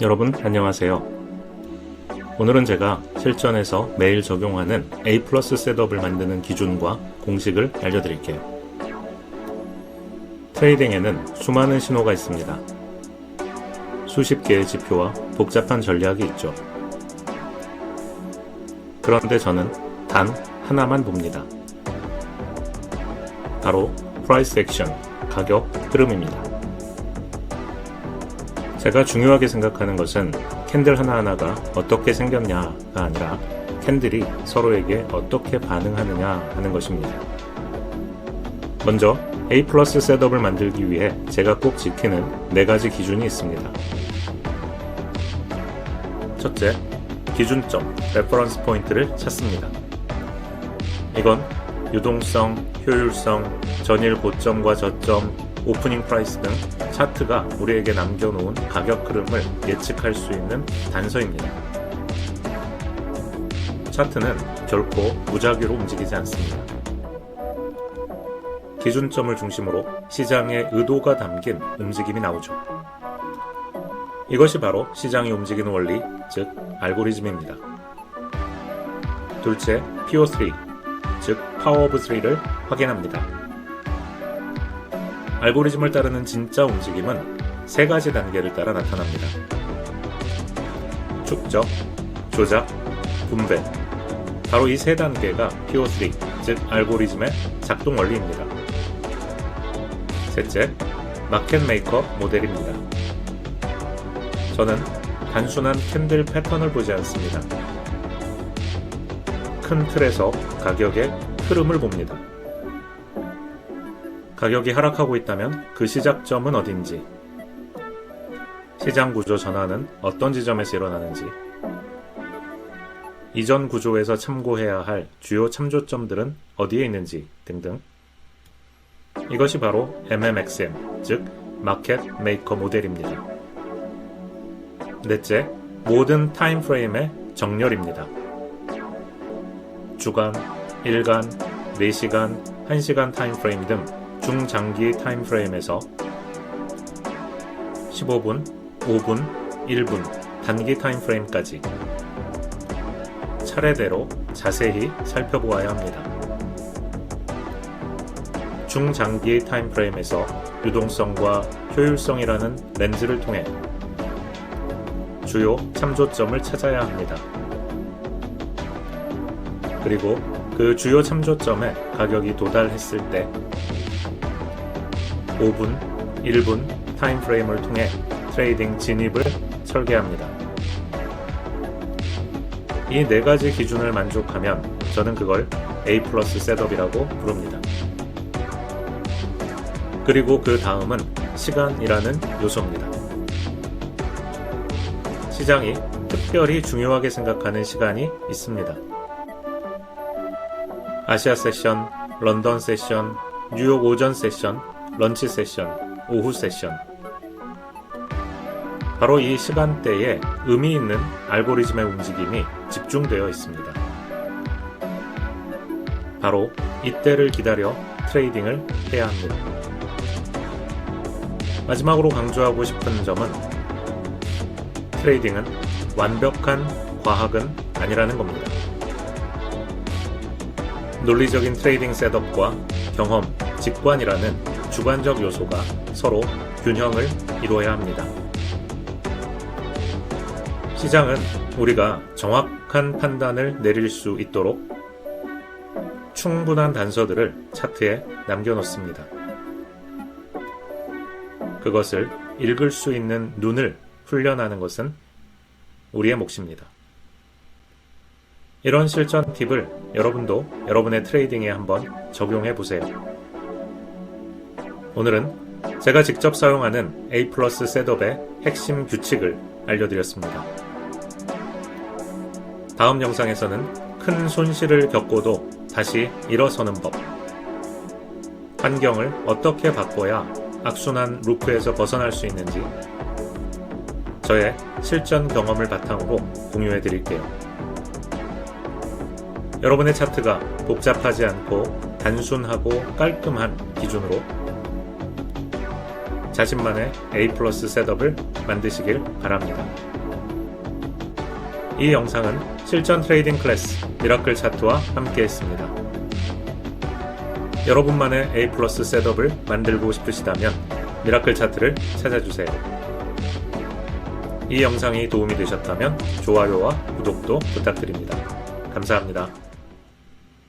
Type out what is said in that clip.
여러분 안녕하세요. 오늘은 제가 실전에서 매일 적용하는 A 플러스 셋업을 만드는 기준과 공식을 알려드릴게요. 트레이딩에는 수많은 신호가 있습니다. 수십 개의 지표와 복잡한 전략이 있죠. 그런데 저는 단 하나만 봅니다. 바로 프라이스 액션, 가격 흐름입니다. 제가 중요하게 생각하는 것은 캔들 하나하나가 어떻게 생겼냐가 아니라 캔들이 서로에게 어떻게 반응하느냐 하는 것입니다. 먼저 A 플러스 셋업을 만들기 위해 제가 꼭 지키는 네 가지 기준이 있습니다. 첫째, 기준점, 레퍼런스 포인트를 찾습니다. 이건 유동성, 효율성, 전일 고점과 저점, 오프닝 프라이스 등 차트가 우리에게 남겨놓은 가격 흐름을 예측할 수 있는 단서입니다. 차트는 결코 무작위로 움직이지 않습니다. 기준점을 중심으로 시장의 의도가 담긴 움직임이 나오죠. 이것이 바로 시장이 움직이는 원리, 즉 알고리즘입니다. 둘째, PO3, 즉 파워 오브 3를 확인합니다. 알고리즘을 따르는 진짜 움직임은 세 가지 단계를 따라 나타납니다. 축적, 조작, 분배. 바로 이 세 단계가 PO3, 즉 알고리즘의 작동 원리입니다. 셋째, 마켓 메이커 모델입니다. 저는 단순한 캔들 패턴을 보지 않습니다. 큰 틀에서 가격의 흐름을 봅니다. 가격이 하락하고 있다면 그 시작점은 어딘지, 시장 구조 전환은 어떤 지점에서 일어나는지, 이전 구조에서 참고해야 할 주요 참조점들은 어디에 있는지 등등. 이것이 바로 MMXM, 즉 마켓 메이커 모델입니다. 넷째, 모든 타임 프레임의 정렬입니다. 주간, 일간, 4시간, 1시간 타임 프레임 등 중장기 타임 프레임에서 15분, 5분, 1분 단기 타임 프레임까지 차례대로 자세히 살펴보아야 합니다. 중장기 타임 프레임에서 유동성과 효율성이라는 렌즈를 통해 주요 참조점을 찾아야 합니다. 그리고 그 주요 참조점에 가격이 도달했을 때 5분, 1분 타임 프레임을 통해 트레이딩 진입을 설계합니다. 이 네 가지 기준을 만족하면 저는 그걸 A 플러스 셋업이라고 부릅니다. 그리고 그 다음은 시간이라는 요소입니다. 시장이 특별히 중요하게 생각하는 시간이 있습니다. 아시아 세션, 런던 세션, 뉴욕 오전 세션, 런치 세션, 오후 세션. 바로 이 시간대에 의미 있는 알고리즘의 움직임이 집중되어 있습니다. 바로 이때를 기다려 트레이딩을 해야 합니다. 마지막으로 강조하고 싶은 점은 트레이딩은 완벽한 과학은 아니라는 겁니다. 논리적인 트레이딩 셋업과 경험, 직관이라는 주관적 요소가 서로 균형을 이루어야 합니다. 시장은 우리가 정확한 판단을 내릴 수 있도록 충분한 단서들을 차트에 남겨놓습니다. 그것을 읽을 수 있는 눈을 훈련하는 것은 우리의 몫입니다. 이런 실전 팁을 여러분도 여러분의 트레이딩에 한번 적용해 보세요. 오늘은 제가 직접 사용하는 A 플러스 셋업의 핵심 규칙을 알려드렸습니다. 다음 영상에서는 큰 손실을 겪고도 다시 일어서는 법, 환경을 어떻게 바꿔야 악순환 루프에서 벗어날 수 있는지 저의 실전 경험을 바탕으로 공유해 드릴게요. 여러분의 차트가 복잡하지 않고 단순하고 깔끔한 기준으로 자신만의 A 플러스 셋업을 만드시길 바랍니다. 이 영상은 실전 트레이딩 클래스 미라클 차트와 함께 했습니다. 여러분만의 A 플러스 셋업을 만들고 싶으시다면 미라클 차트를 찾아주세요. 이 영상이 도움이 되셨다면 좋아요와 구독도 부탁드립니다. 감사합니다.